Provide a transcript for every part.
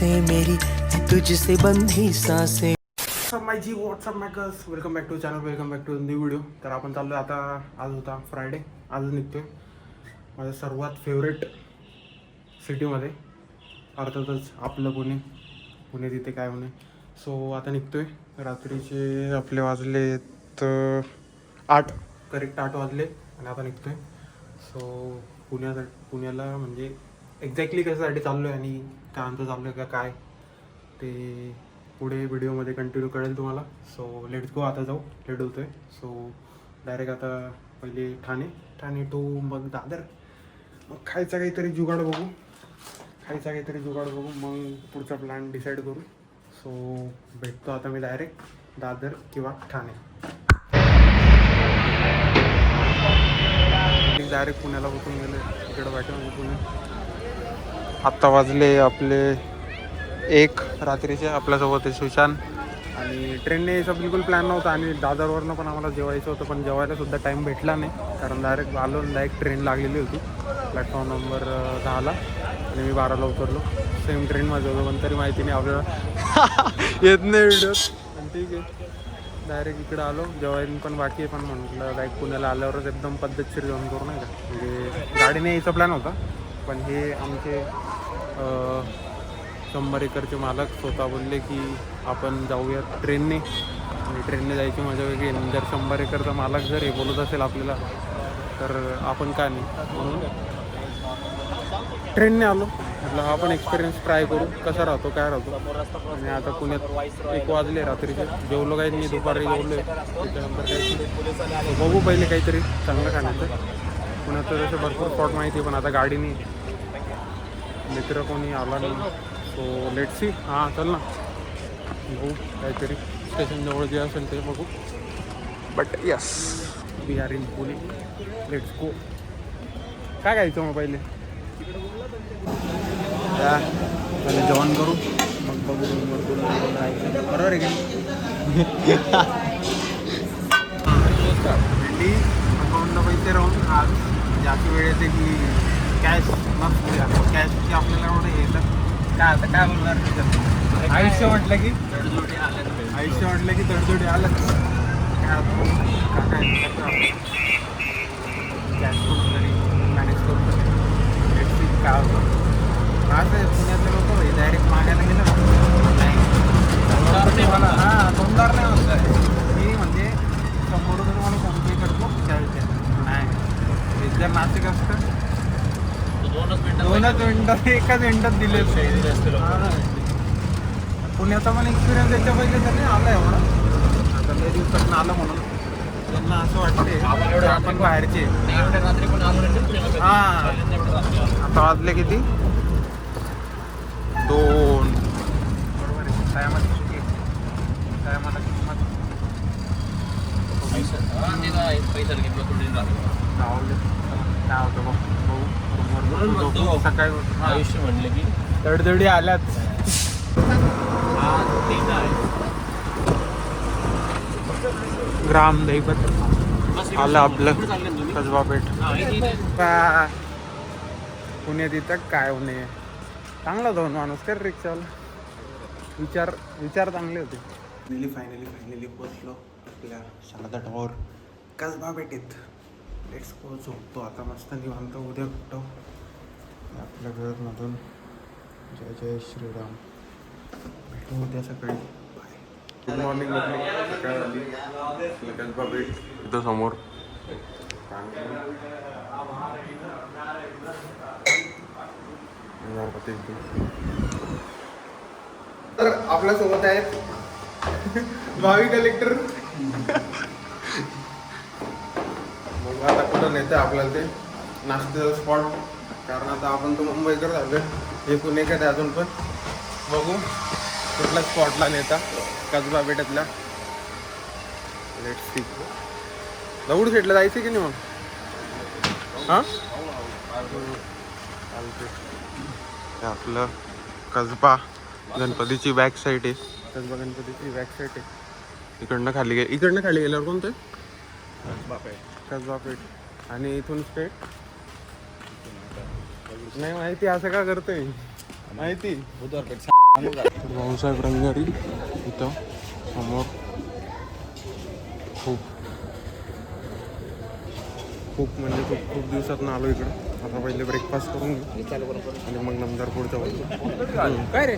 सांसें मेरी तुझसे बंधी सांसें। My G WhatsApp makers welcome back to channel welcome back to new video तर आपण चाललो आता आज होता फ्रायडे आज निघतोय माझ्या सर्वात फेवरेट सिटीमध्ये अर्थातच आपलं पुणे. पुणे तिथे काय होणे सो आता निघतोय. रात्रीचे आपले वाजले तर आठ. करेक्ट आठ वाजले आणि आता निघतोय. सो पुण्यासाठी पुण्याला म्हणजे एक्झॅक्टली कशासाठी चाललो आहे आणि काय आमचं चाललो का काय? ते पुढे व्हिडिओमध्ये कंटिन्यू कळेल तुम्हाला. सो लेट्स गो आता जाऊ. लेट होतोय सो डायरेक्ट आता पहिले ठाणे. ठाणे टू मग दादर. मग खायचा काहीतरी जुगाड बघू. खायचा काहीतरी जुगाड बघू. मग पुढचा प्लॅन डिसाईड करू. सो भेटतो आता मी डायरेक्ट दादर किंवा ठाणे. डायरेक्ट पुण्याला बघून गेले. इकडं वाटेल पुणे आत्ता वाजले आपले एक. रात्रीचे आपल्यासोबत आहे सुशांत. आणि ट्रेनने यायचा बिलकुल प्लॅन नव्हता आणि दादरवरनं पण आम्हाला जेवायचं होतं पण जेवायला सुद्धा टाईम भेटला नाही. कारण डायरेक्ट आलो डायरेक्ट ट्रेन लागलेली होती. प्लॅटफॉर्म नंबर दहाला. आणि मी बाराला उतरलो. सेम ट्रेनमध्ये होतो पण तरी माहिती नाही आपल्याला. येत नाही व्हिडिओ पण ठीक आहे. डायरेक्ट इकडं आलो. जेवायला पण बाकी आहे पण म्हटलं डायरेक्ट पुण्याला आल्यावरच एकदम पद्धतशीर जेवण करू नाही का? म्हणजे गाडीने यायचा प्लॅन होता. पण हे आमचे शंभर एकरचे मालक स्वतः बोलले की आपण जाऊया ट्रेनने. आणि ट्रेनने जायची मजा वेगळी जर शंभर एकरचा मालक जर हे बोलत असेल आपल्याला तर आपण का नाही? म्हणून ट्रेनने आलो. म्हटलं हा पण एक्सपिरियन्स ट्राय करू. कसा राहतो? काय राहतो? आणि आता पुण्यात एक वाजले रात्रीचे. जेवलो काही मी दुपारी जेवलो. त्याच्यानंतर काही बघू पहिले काहीतरी चांगलं खाण्याचं. पुण्यात तर तसं भरपूर स्पॉट माहिती आहे पण आता गाडीने मित्र कोणी आला नाही. सो लेट सी हां चल ना. बघू काहीतरी. स्टेशन जवळ जे असेल ते बघू. But yes we are in Pune let's go काय घ्यायचं मग पहिले? पहिले जेवण करू. मग बघू रूमवर कोण बरोबर आहे का भेंडी अकाउंटला पैसे राहून आज जास्त वेळ येते की कॅश नसते कॅशची आपल्याला एवढं येतं काय आता काय बोलणार त्याच्यात आयुष्य म्हटलं की? आयुष्य म्हटलं की तडजोडी आलं काय आता. काय. कॅश करून तरी मॅनेज करून काय होतं. असं पुण्यातले लोक डायरेक्ट मागायला गेलं ना. नाही. मला. हां तोंडार नाही मी म्हणजे शंभर रुपये तुम्हाला फोन पे करतो कॅशचे नाही हे जर नाशिक असतं दोनच मिनिटात एकाच मिनिटात दिले पुण्याचा पण एक्सपिरियन्स याच्या पहिले तर नाही आला एवढा. आता लय दिवसात आलं म्हणून. त्यांना असं वाटते आपण बाहेरचे. हा. आता वाजले किती? दोन. बरोबर आहे. टायमाची चुकी टायमाला किंमत गावले काय होतं बघ. सकाळी. हा. आयुष्य म्हणले की तडतडी आल्यात. ग्राम दहीपत आलं आपलं. कसबा पेठ. पा- पुण्यात इथं. काय होणे चांगला दोन माणूस कर रिक्षाला विचार विचार चांगले होते. फायनली फायनली फायनली पोचलो आपल्या शारदा टॉवर कसबा पेठेत. लेट्स गो झोपतो आता मस्त निवांत उद्या कुठं? आपल्या घरमधून जय जय श्रीराम. भेटू उद्या सकाळी. गुड मॉर्निंग सकाळ पेठ इथं समोर. तर आपल्यासोबत आहेत भावी कलेक्टर कुठं नेतं आपल्याला ते. नाश्त्याचा स्पॉट कारण आता आपण तर मुंबईकर झालो हे पुणेकर आहे अजून पण. बघू. कुठल्या स्पॉटला नेता. कसबा पेठातल्या लेट सी दगड शेटला जायचं की नाही मग? हां? चालते आपलं कसबा गणपतीची बॅक साईड आहे. कसबा गणपतीची बॅक साईड आहे. इकडनं खाली गे इकडनं खाली गेल्यावर कोणतं? कसबा पेठ. आणि इथून स्ट्रेट नाही माहिती असं का करतोय? माहिती? बुधवारपेठ भाऊसाहेब रंगारी इथं समोर. खूप. खूप म्हणजे खूप खूप दिवसात आलो इकडं. आता पहिले ब्रेकफास्ट करून घेऊ. आणि मग नंतर काय रे?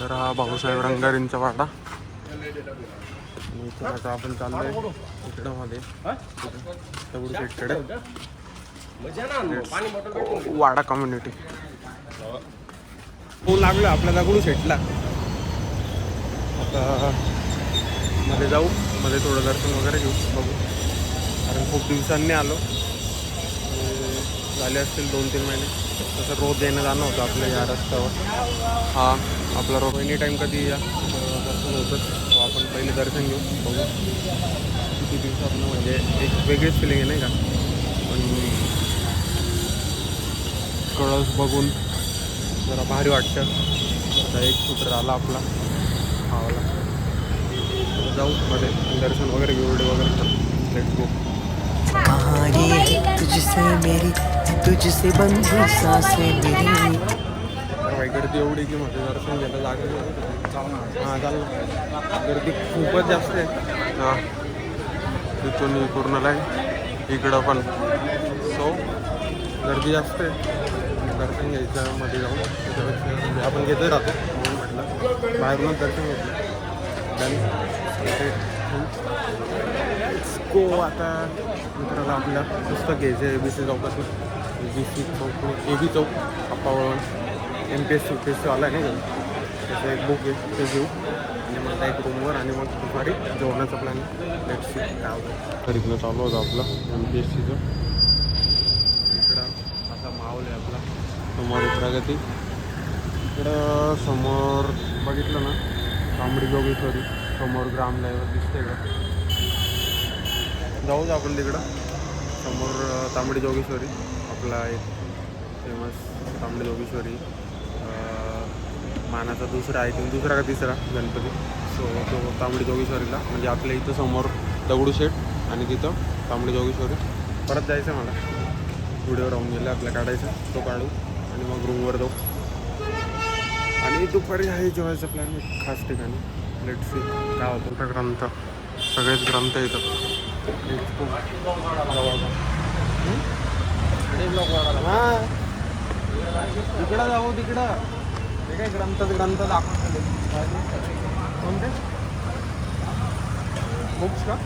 तर हा भाऊसाहेब रंगारींचा वाटा आणि आता आपण चाललोय इकडं मध्ये दगडू शेटकडे वाडा कम्युनिटी हो. लागलो आपल्या दगडू शेटला आता मध्ये जाऊ मध्ये थोडं दर्शन वगैरे घेऊ बघू. कारण खूप दिवसांनी आलो. झाले असतील दोन तीन महिने. तसं रोज येणं जाणं होतं आपल्या या रस्त्यावर. हा आपला रोज एनी टाईम कधी या. दर्शन होतंच तो आपण पहिले दर्शन घेऊ बघू. किती दिवसातनं म्हणजे एक वेगळीच फिलिंग आहे नाही का? पण कळस बघून जरा भारी वाटतं. आता एक सूत्र आला आपला खावाला. जाऊ मध्ये दर्शन वगैरे घेऊ व्हिडिओ वगैरे करू. लेट्स गो कहानी तुझसे मेरी तुझसे बंधु सांसें मेरी। गर्दी एवढी की म्हणजे दर्शन घ्यायला जागा हां चालेल गर्दी खूपच जास्त आहे. हां. तिथून पूर्ण लाईन. इकडं पण. सो गर्दी जास्त आहे. दर्शन घ्यायचं मध्ये जाऊन. त्याच्यापेक्षा आपण घेतच राहतो. म्हणून म्हटलं. बाहेरूनच दर्शन घेतलं. गो आता मित्राला आपल्या पुस्तक घ्यायचं आहे ए बी सी चौकातून बी सी चौक A B chowk अप्पावळून M P S C P S सीवाला आहे नाही का त्याचं एक बुक आहे ते घेऊ. आणि मग एक रूमवर आणि मग दुपारी जेवणाचा प्लॅन लेट सी काय होतं. खरीदणं चालू होतं आपलं एम पी एस सीचं इकडं आता माहोल आहे आपला. समोर प्रगती. इकडं समोर बघितलं ना तांबडी जोगेश्वरी समोर ग्राम लेवल दिसते का जाऊ आपण तिकडं. समोर तांबडी जोगेश्वरी. आपला एक फेमस तांबडी जोगेश्वरी. मानाचा दुसरा आय थिंक दुसरा का तिसरा? गणपती. सो तो तांबडी जोगेश्वरीला म्हणजे आपल्या इथं समोर दगडूशेठ आणि तिथं तांबडी जोगेश्वरी. परत जायचं मला. व्हिडिओ राहून गेले आपल्या काढायचा तो काढू आणि मग रूमवर जाऊ. आणि दुपारी आहे जेवायचा प्लॅन एक खास ठिकाणी. लेट सी काय होतं? तर ग्रंथ. सगळेच ग्रंथ येतात तिकडं जाऊ तिकडं. ते काय ग्रंथ ग्रंथ दाखवले कोणते बुक्स का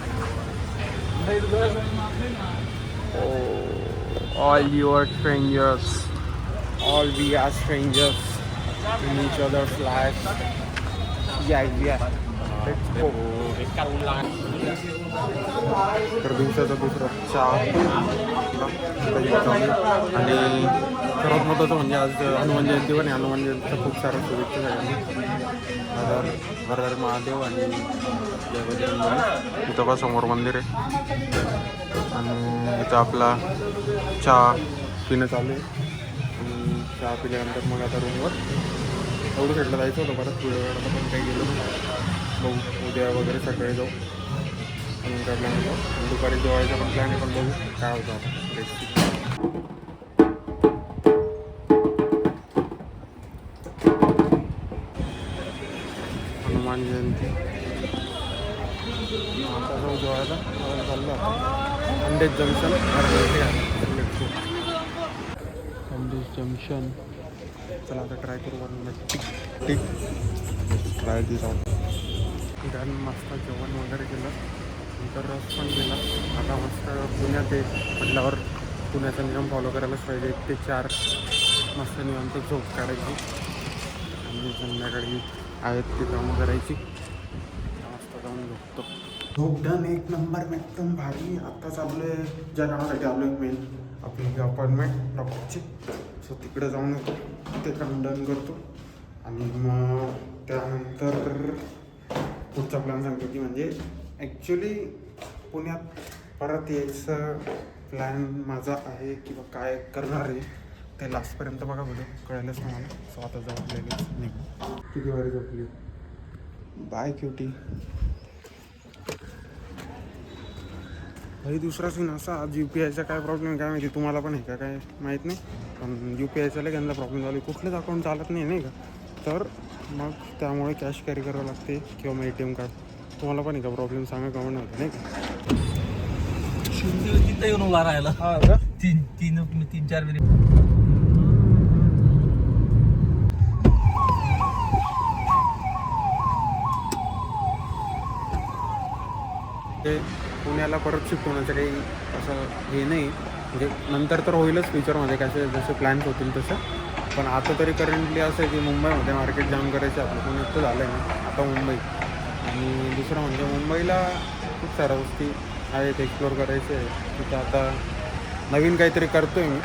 all your strangers all we are strangers in each other's lives. Yeah, yeah. तर दिवसाचा दुसरा चहा. आणि सर्वात महत्त्वाचं म्हणजे आज हनुमान जयंती पण आहे. हनुमान जयंतीचा खूप सारा शुभेच्छा झाल्या हर महादेव आणि जय बजरंग इथं बा समोर मंदिर आहे. आणि इथं आपला चहा पिणं चालू आहे. आणि चहा पिल्यानंतर मग आता रूमवर एवढं भेटलं जायचं होतं परत पुढे पण काही गेलो नाही. बघू उद्या वगैरे सकाळी जाऊ. म्हणून काय प्लॅन होतो आणि दुपारी जेवायचा पण प्लॅन आहे पण बघू काय होतं आता. Let's हनुमान जयंती. आता जाऊ जेवायला. चाललं चाललो जंक्शन. खंडेत जंक्शन. चला आता ट्राय करू one tick tick try this out छान मस्त जेवण वगैरे केलं. नंतर रस पण केला आता मस्त पुण्यात ते म्हटल्यावर पुण्याचा नियम फॉलो करायलाच पाहिजे. एक ते चार मस्त नियमांत झोप काढायची. आणि संध्याकाळी आहेत ते कामं करायची. मस्त जाऊन झोपतो. झोपडन एक नंबर एकदम भारी. आत्ताच आपले ज्या कामासाठी आलो मेन आपली अपॉइंटमेंट डॉक्टरची. सो तिकडे जाऊन येतो ते काम डन करतो. आणि मग त्यानंतर पुढचा प्लॅन सांगतो की म्हणजे ॲक्च्युली पुण्यात परत यायचं प्लॅन माझा आहे किंवा काय करणार आहे ते लास्टपर्यंत बघा व्हिडिओ कळेलच तुम्हाला. सो आता जाऊ लगेच निघू. किती वारी झोपली? बाय क्युटी भाई दुसरा सीन असा आज यू पी आयचा काय प्रॉब्लेम काय माहिती तुम्हाला पण आहे का काय माहीत नाही. पण यू पी आयचा लय प्रॉब्लेम झाला. कुठलंच अकाउंट चालत नाही नाही का? तर मग त्यामुळे कॅश कॅरी करावं लागते किंवा मग ए टी एम कार्ड तुम्हाला पण आहे का प्रॉब्लेम सांगा होते नाही का? तिथं येऊन उभा राहिला. हा का? तीन तीन तीन चार मिनिट ते पुण्याला परत शिफ्ट होण्याचं काही असं हे नाही. म्हणजे नंतर तर होईलच फ्युचरमध्ये कसे जसे प्लॅन्स होतील तसं. पण आता तरी करंटली असं आहे की मुंबईमध्ये मार्केट जाम करायचं आपलं पुण्यात तर झालं आहे ना आता मुंबई. आणि दुसरं म्हणजे मुंबईला खूप साऱ्या गोष्टी आहेत एक्सप्लोअर करायचे आहे तिथं आता नवीन काहीतरी करतो आहे मी.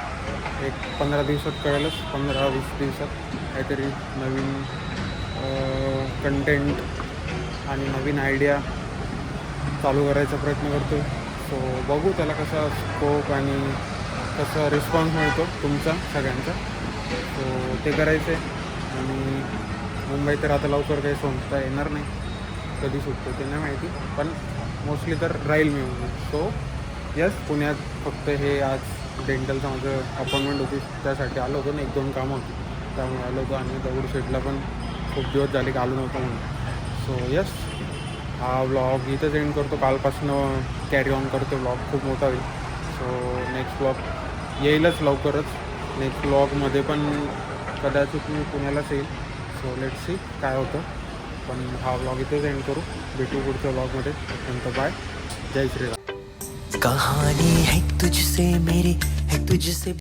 एक पंधरा दिवसात कळेलच पंधरा वीस दिवसात काहीतरी नवीन कंटेंट आणि नवीन आयडिया चालू करायचा प्रयत्न करतो सो बघू त्याला कसा स्कोप आणि कसा रिस्पॉन्स मिळतो तुमचा सगळ्यांचा. सो ते करायचं आहे आणि मुंबई तर आता लवकर काही संस्था येणार नाही. कधी सुटतो ते नाही माहिती. पण मोस्टली तर राहील मी सो यस पुण्यात फक्त हे आज डेंटलचं माझं अपॉइंटमेंट होती. त्यासाठी आलो होतो ना एक दोन कामं होती. त्यामुळे आलो होतो आणि दगडूशेठला पण खूप दिवस झाले की आलो नव्हतो म्हणून. सो यस हा व्लॉग इथंच एंड करतो. कालपासनं कॅरी ऑन करतो व्लॉग खूप मोठा होईल. सो नेक्स्ट व्लॉग येईलच लवकरच. नेक्स्ट ब्लॉगमध्ये पण कदाचित मी पुण्यालाच येईल. सो लेट सी काय होतं. पण हा ब्लॉग इथेच एंड करू. भेटू पुढच्या ब्लॉगमध्ये अत्यंत बाय जय श्रीराम. कहानी है तुझसे मेरी है तुझसे